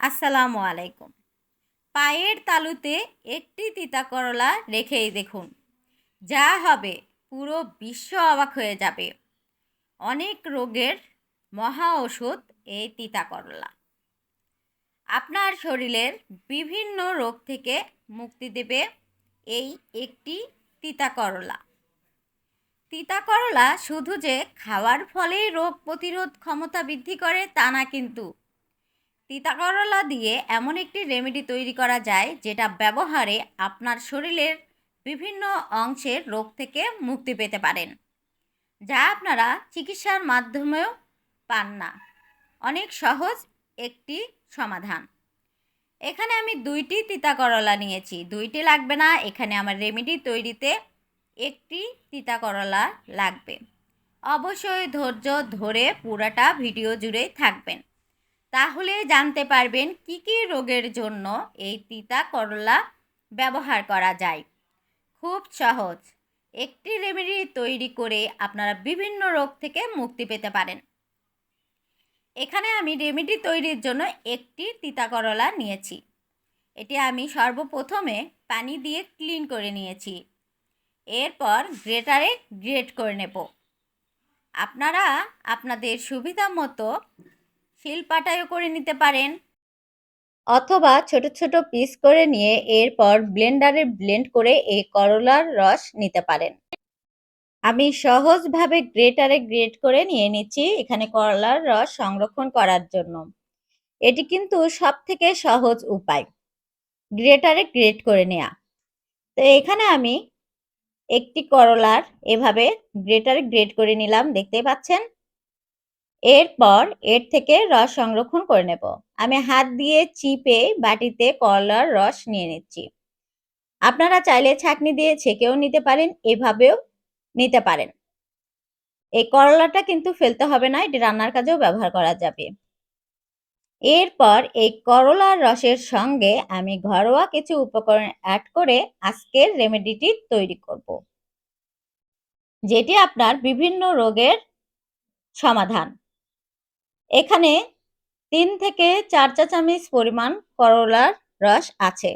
আসসালামু আলাইকুম। পায়ের তালুতে একটি তিতা করলা রেখেই দেখুন। যা হবে, পুরো বিশ্ব অবাক হয়ে যাবে। অনেক রোগের মহা ওষুধ এই তিতা করলা আপনার শরীরের বিভিন্ন রোগ থেকে মুক্তি দেবে এই একটি তিতা করলা তিতা করলা শুধু যে খাওয়ার ফলেই রোগ প্রতিরোধ ক্ষমতা বৃদ্ধি করে তা না কিন্তু তিতা করলা দিয়ে এমন একটি রেমেডি তৈরি করা যায় যেটা ব্যবহারে আপনার শরীরের বিভিন্ন অংশের রোগ থেকে মুক্তি পেতে পারেন, যা আপনারা চিকিৎসার মাধ্যমেও পান না। অনেক সহজ একটি সমাধান। এখানে আমি দুইটি তিতা করলা নিয়েছি। দুইটি লাগবে না, এখানে আমার রেমেডি তৈরিতে একটি তিতা করলা লাগবে। অবশ্যই ধৈর্য ধরে পুরাটা ভিডিও জুড়েই থাকবেন। তাহলে জানতে পারবেন কি কি রোগের জন্য এই তিতা করলা ব্যবহার করা যায়। খুব সহজ। একটি রেমেডি তৈরি করে আপনারা বিভিন্ন রোগ থেকে মুক্তি পেতে পারেন। এখানে আমি রেমেডি তৈরির জন্য একটি তিতা করলা নিয়েছি। এটি আমি সর্বপ্রথমে পানি দিয়ে ক্লিন করে নিয়েছি। এরপর গ্রেটারে গ্রেট করে নেব। আপনারা আপনাদের সুবিধা মতো শিলপাটায়ও করে নিতে পারেন। অথবা ছোট ছোট পিস করে নিয়ে এরপর ব্লেন্ডারে ব্লেন্ড করে এই করলার রস নিতে পারেন। আমি সহজভাবে গ্রেটারে গ্রেট করে নিয়ে নিচ্ছি এখানে করলার রস সংরক্ষণ করার জন্য। এটি কিন্তু সব থেকে সহজ উপায়। গ্রেটারে গ্রেট করে নেওয়া তো এখানে আমি একটি করলার এভাবে গ্রেটারে গ্রেট করে নিলাম দেখতে পাচ্ছেন? এরপর এর থেকে রস সংরক্ষণ করে নেব। আমি হাত দিয়ে চিপে বাটিতে করলার রস নিয়ে নিচ্ছি। আপনারা চাইলে ছাকনি দিয়ে ছেঁকেও নিতে পারেন, এভাবেও নিতে পারেন। এই করলাটা কিন্তু ফেলতে হবে না, এটি রান্নার কাজেও ব্যবহার করা যাবে। এরপর এই করলার রসের সঙ্গে আমি ঘরোয়া কিছু উপকরণ অ্যাড করে আজকের রেমেডিটি তৈরি করব। যেটি আপনার বিভিন্ন রোগের সমাধান। এখানে তিন থেকে চার চা চামচ পরিমাণ করলার রস আছে।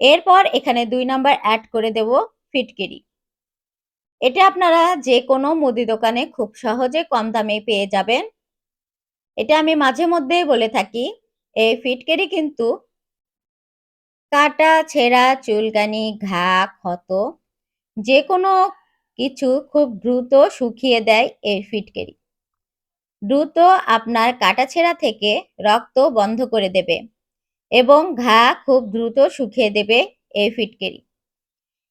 এরপর এখানে দুই নাম্বার অ্যাড করে দেব ফিটকিরি। এটা আপনারা যে কোনো মুদি দোকানে খুব সহজে কম দামে পেয়ে যাবেন। এটা আমি মাঝে মধ্যেই বলে থাকি, এই ফিটকেরি কিন্তু কাটা, ছেঁড়া, চুলকানি, ঘা, ক্ষত যে কোনো কিছু খুব দ্রুত শুকিয়ে দেয় এই ফিটকেরি। দ্রুত আপনার কাটাছেঁড়া থেকে রক্ত বন্ধ করে দেবে এবং ঘা খুব দ্রুত শুকিয়ে দেবে এই ফিটকেরি।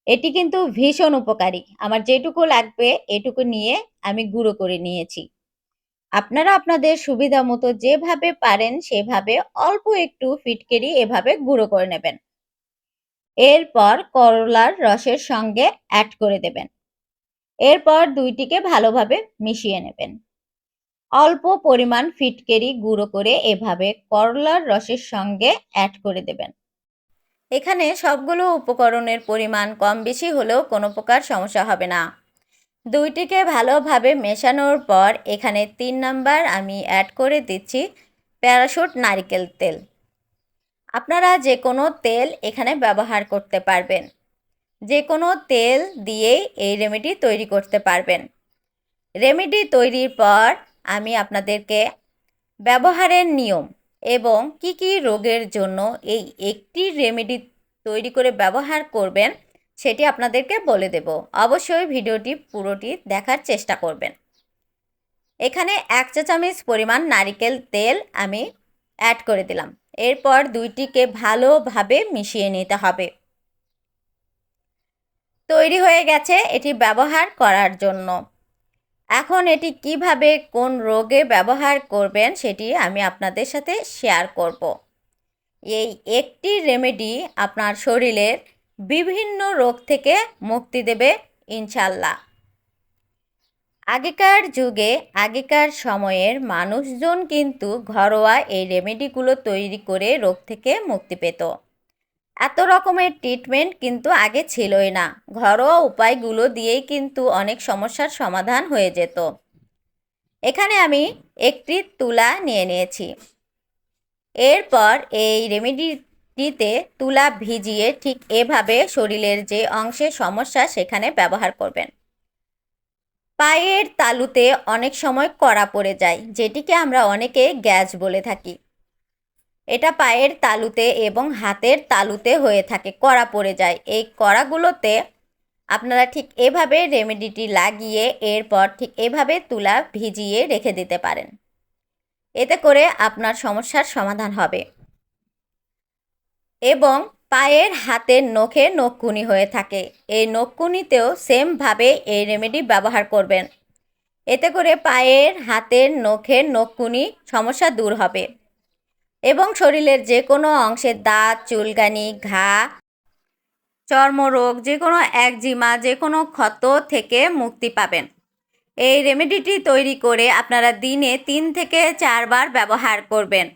এটি কিন্তু ভীষণ উপকারী। আমার যেটুকু লাগবে এটুকু নিয়ে আমি গুঁড়ো করে নিয়েছি। আপনারা আপনাদের সুবিধা মতো যেভাবে পারেন সেভাবে অল্প একটু ফিটকেরি এভাবে গুঁড়ো করে নেবেন। এরপর করলার রসের সঙ্গে অ্যাড করে দেবেন। এরপর দুইটিকে ভালোভাবে মিশিয়ে নেবেন। অল্প পরিমাণ ফিটকেরি গুঁড়ো করে এভাবে করলার রসের সঙ্গে অ্যাড করে দেবেন। এখানে সবগুলো উপকরণের পরিমাণ কম বেশি হলেও কোনো প্রকার সমস্যা হবে না। দুইটিকে ভালোভাবে মেশানোর পর এখানে তিন নাম্বার আমি অ্যাড করে দিচ্ছি প্যারাশুট নারিকেল তেল। আপনারা যে কোনো তেল এখানে ব্যবহার করতে পারবেন। যে কোনো তেল দিয়েই এই রেমেডি তৈরি করতে পারবেন। রেমেডি তৈরির পর আমি আপনাদেরকে ব্যবহারের নিয়ম এবং কি কি রোগের জন্য এই একটি রেমেডি তৈরি করে ব্যবহার করবেন সেটি আপনাদেরকে বলে দেব। অবশ্যই ভিডিওটি পুরোটি দেখার চেষ্টা করবেন। এখানে এক চা চামচ পরিমাণ নারিকেল তেল আমি অ্যাড করে দিলাম। এরপর দুইটিকে ভালোভাবে মিশিয়ে নিতে হবে। তৈরি হয়ে গেছে এটি ব্যবহার করার জন্য। এখন এটি কীভাবে কোন রোগে ব্যবহার করবেন সেটি আমি আপনাদের সাথে শেয়ার করব। এই একটি রেমেডি আপনার শরীরের বিভিন্ন রোগ থেকে মুক্তি দেবে ইনশাল্লাহ আগেকার যুগে, আগেকার সময়ের মানুষজন কিন্তু ঘরোয়া এই রেমেডিগুলো তৈরি করে রোগ থেকে মুক্তি পেত। এত রকমের ট্রিটমেন্ট কিন্তু আগে ছিলই না। ঘরোয়া উপায়গুলো দিয়েই কিন্তু অনেক সমস্যার সমাধান হয়ে যেত। এখানে আমি একটি তুলা নিয়ে নিয়েছি। এরপর এই রেমেডিটিতে তুলা ভিজিয়ে ঠিক এভাবে শরীরের যে অংশে সমস্যা সেখানে ব্যবহার করবেন। পায়ের তালুতে অনেক সময় কড়া পড়ে যায়, যেটিকে আমরা অনেকে গ্যাস বলে থাকি। এটা পায়ের তালুতে এবং হাতের তালুতে হয়ে থাকে, কড়া পড়ে যায়। এই কড়াগুলোতে আপনারা ঠিক এভাবে রেমেডিটি লাগিয়ে এরপর ঠিক এভাবে তুলা ভিজিয়ে রেখে দিতে পারেন। এতে করে আপনার সমস্যার সমাধান হবে। এবং পায়ের হাতের নখে নখকুনি হয়ে থাকে। এই নখকুনিতেও সেমভাবে এই রেমেডি ব্যবহার করবেন। এতে করে পায়ের, হাতের, নখের নখকুনি সমস্যা দূর হবে। এবং শরীরের যে কোনো অংশের দাঁত, চুলকানি, ঘা, চর্মরোগ যে কোনো একজিমা যে কোনো ক্ষত থেকে মুক্তি পাবেন। এই রেমেডিটি তৈরি করে আপনারা দিনে তিন থেকে চারবার ব্যবহার করবেন।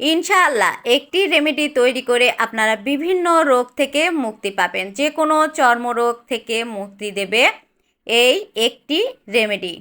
ইনশাআল্লাহ একটি রেমেডি তৈরি করে আপনারা বিভিন্ন রোগ থেকে মুক্তি পাবেন। যে কোনো চর্মরোগ থেকে মুক্তি দেবে এই একটি রেমেডি।